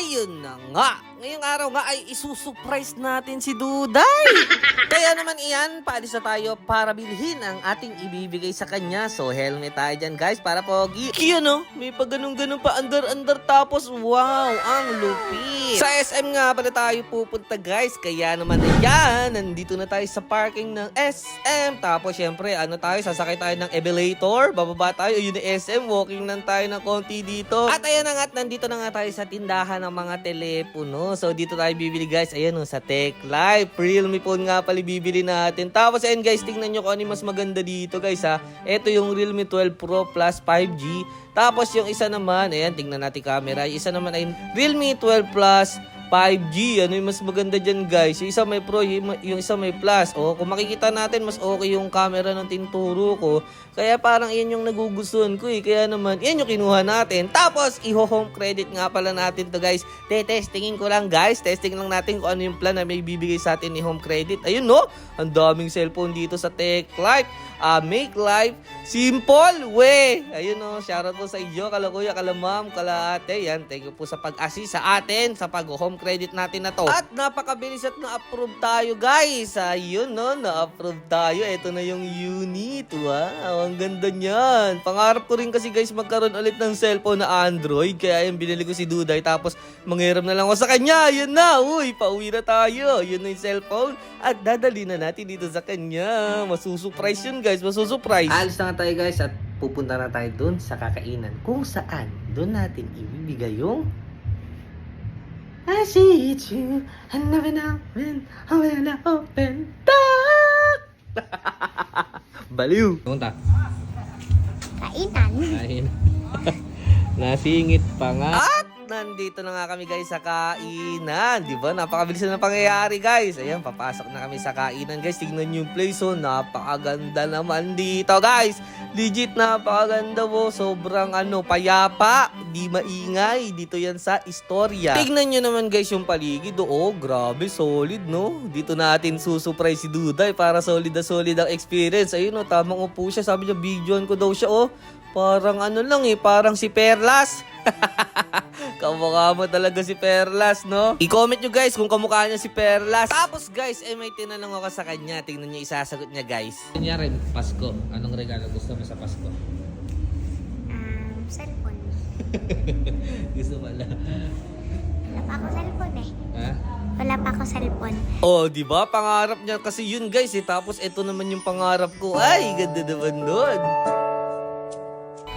Ayun na nga. Ngayong araw nga ay isusurprise natin si Duday. Kaya naman iyan, paalis na tayo para bilhin ang ating ibibigay sa kanya. So helmet tayo dyan guys para pogi. Kaya no, may pa ganun-ganun pa under-under tapos wow, ang lupit. Sa SM nga pala tayo pupunta guys. Kaya naman ayan, nandito na tayo sa parking ng SM. Tapos syempre, ano tayo, sasakay tayo ng elevator. Bababa tayo, yun yung SM. Walking lang tayo ng konti dito. At ayan na nga, at nandito na nga tayo sa tindahan ng mga telepono. So dito tayo bibili guys, ayan o, sa Tech Life. Realme phone nga pala bibili natin. Tapos ayan guys, tingnan nyo kung ano mas maganda dito guys ha. Ito yung Realme 12 Pro Plus 5G. Tapos yung isa naman, ayan, tingnan natin camera. Yung isa naman ay Realme 12 Plus 5G. Ano yung mas maganda dyan guys? Yung isa may Pro, yung, isa may Plus. O kung makikita natin, mas okay yung camera ng tinturo ko. Kaya parang yan yung nagugustuhan ko eh. Kaya naman, yan yung kinuha natin. Tapos, iho-home credit nga pala natin to guys. Te-testingin ko lang guys. Testing lang natin kung ano yung plan na may bibigay sa atin ni home credit. Ayun no, ang daming cellphone dito sa Tech Life. Ah, make life simple way. Ayun no, shoutout po sa inyo, kala kuya, kala ma'am, kala ate. Yan, thank you po sa pag-assist sa atin sa pag-home credit natin na to. At napakabilis at na-approve tayo guys. Ayun no, na-approve tayo. Ito na yung unit. Wow, ang ganda niyan. Pangarap ko rin kasi guys magkaroon ulit ng cellphone na Android. Kaya yung binili ko si Duday. Tapos manghiram na lang ako sa kanya. Ayun na. Uy, pauwi na tayo. Yun na yung cellphone. At dadali na natin dito sa kanya. Masusurprise yun guys. Masusurprise. Alis na nga tayo guys at pupunta na tayo dun sa kakainan. Kung saan dun natin ibibigay yung I see it you and never know when I will open up. Baliw. Punta. Kainan. Kain. Nasingit pa nga. At nandito na nga kami guys sa kainan. Di ba? Napakabilis na ng pangyayari guys. Ayan, papasok na kami sa kainan guys. Tignan yung place oh. Napakaganda naman dito guys. Legit napakaganda po. Sobrang ano, payapa. Di maingay. Dito yan sa istorya. Tignan nyo naman guys yung paligid. Oh, grabe. Solid no. Dito natin susurprise si Duday para solid na solid ang experience. Ayun oh, tamang upo siya. Sabi niya, videoan ko daw siya oh. Parang ano lang eh, parang si Perlas. Kamukha mo talaga si Perlas, no? I-comment nyo guys kung kamukha niya si Perlas. Tapos guys, eh may tinanong ako sa kanya. Tingnan niyo isasagot niya guys. Kunyari, Pasko. Anong regalo gusto mo sa Pasko? Um, cellphone. gusto pala. Wala pa ako cellphone eh. Ha? Wala pa ako cellphone. Oh, di ba? Pangarap niya kasi yun guys eh. Tapos ito naman yung pangarap ko. Ay, ganda naman nun.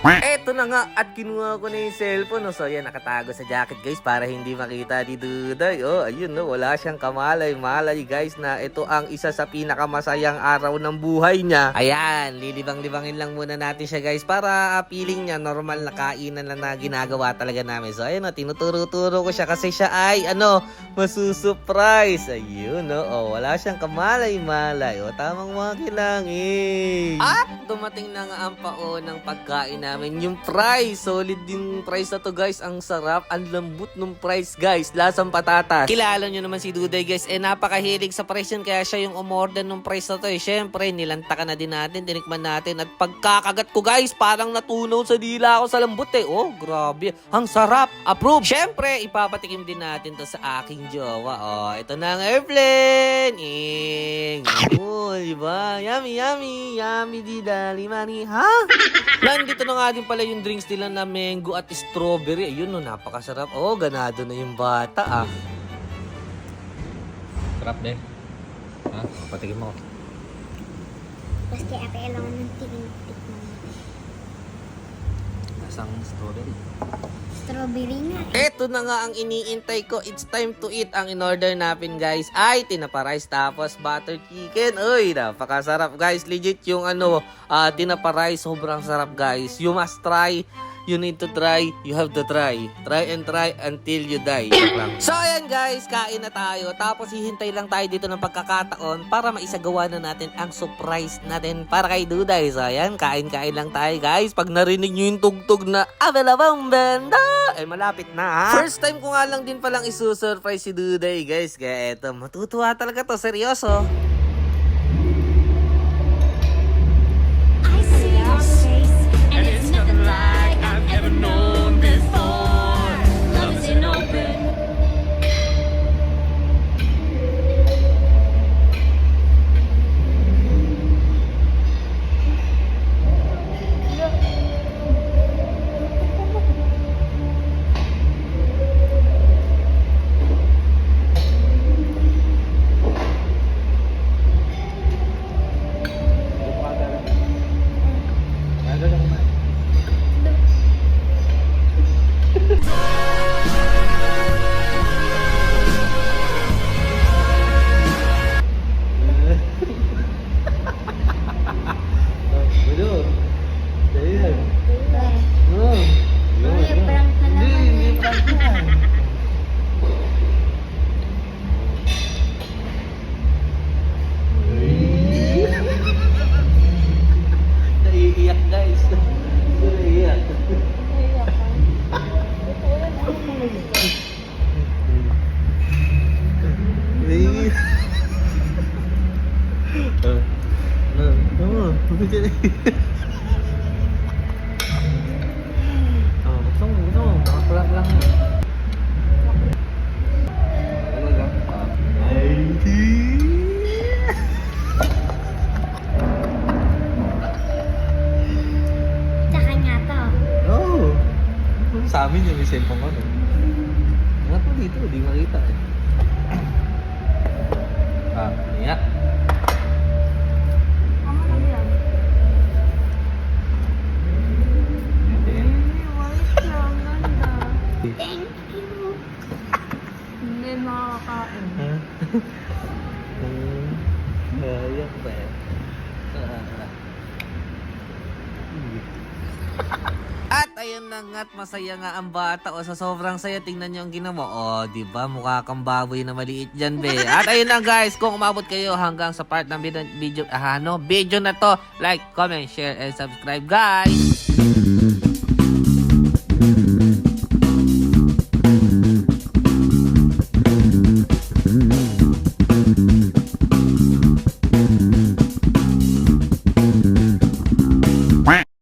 Eto na nga at kinuha ko na yung cellphone. No? So yan, nakatago sa jacket guys para hindi makita ni Duday. Oh, ayun no, wala siyang kamalay-malay guys na ito ang isa sa pinakamasayang araw ng buhay niya. Ayan, lilibang-libangin lang muna natin siya guys para ah, feeling niya normal na kainan lang na ginagawa talaga namin. So ayun no, tinuturo-turo ko siya kasi siya ay ano, masusurprise. Ayun no, oh, wala siyang kamalay-malay. Oh, tamang makilangin. At dumating na nga ang paunang pagkain namin. Yung fries, solid yung fries na to guys. Ang sarap, ang lambot ng fries guys. Lasang patatas. Kilala nyo naman si Duday guys. Eh napakahilig sa fries yun. Kaya siya yung umorder ng fries na to eh. Siyempre, nilantakan na din natin. Tinikman natin. At pagkakagat ko guys, parang natunaw sa dila ako sa lambot eh. Oh, grabe. Ang sarap. Approve. Siyempre, ipapatikim din natin to sa aking jowa. Oh, ito na ang airplane. Ing. Oh, diba? Yummy, yummy. Yummy, dida. Limani. Ha? Nandito na nga din pala yung drinks nila na mango at strawberry. Ayun, no, napakasarap. Oh, ganado na yung bata, ah. Sarap, be. Ha? Patikim mo. Basta ate alam ng tinik-tik mo. Lasang strawberry. Strawberry nga eh. Eto na nga ang iniintay ko. It's time to eat. Ang in-order natin, guys, ay tinapa rice tapos butter chicken. Uy, napakasarap, guys. Legit yung ano, ah, tinapa rice. Sobrang sarap, guys. You must try. You need to try. You have to try. Try and try until you die. So, ayan, guys. Kain na tayo. Tapos, hihintay lang tayo dito ng pagkakataon para maisagawa na natin ang surprise natin para kay Duday. So, ayan. Kain-kain lang tayo, guys. Pag narinig nyo yung tugtog na Abalabang Benda, ay malapit na, ha? First time ko nga lang din palang isusurprise si Duday, guys. Kaya eto, matutuwa talaga to. Seryoso. Oh, gusto mo, gusto mo. Nakakulak lang yan. Talaga? Ay, di. Sa kanya to. Oh. Sa amin yung may cellphone ko. no? Nga po dito, di makita eh. Ah, iyak. Amo na yan. Hindi. White lang, ganda. Thank you. Hindi makakain. Ha? Hmm. Iyak ba eh? Ah, ah. At ayun na nga't masaya nga ang bata o sa sobrang saya tingnan niyo ang ginawa. O, di ba? Mukha kang baboy na maliit diyan, be. At ayun na guys, kung umabot kayo hanggang sa part ng video, video, ah, ano, video na to, like, comment, share, and subscribe, guys.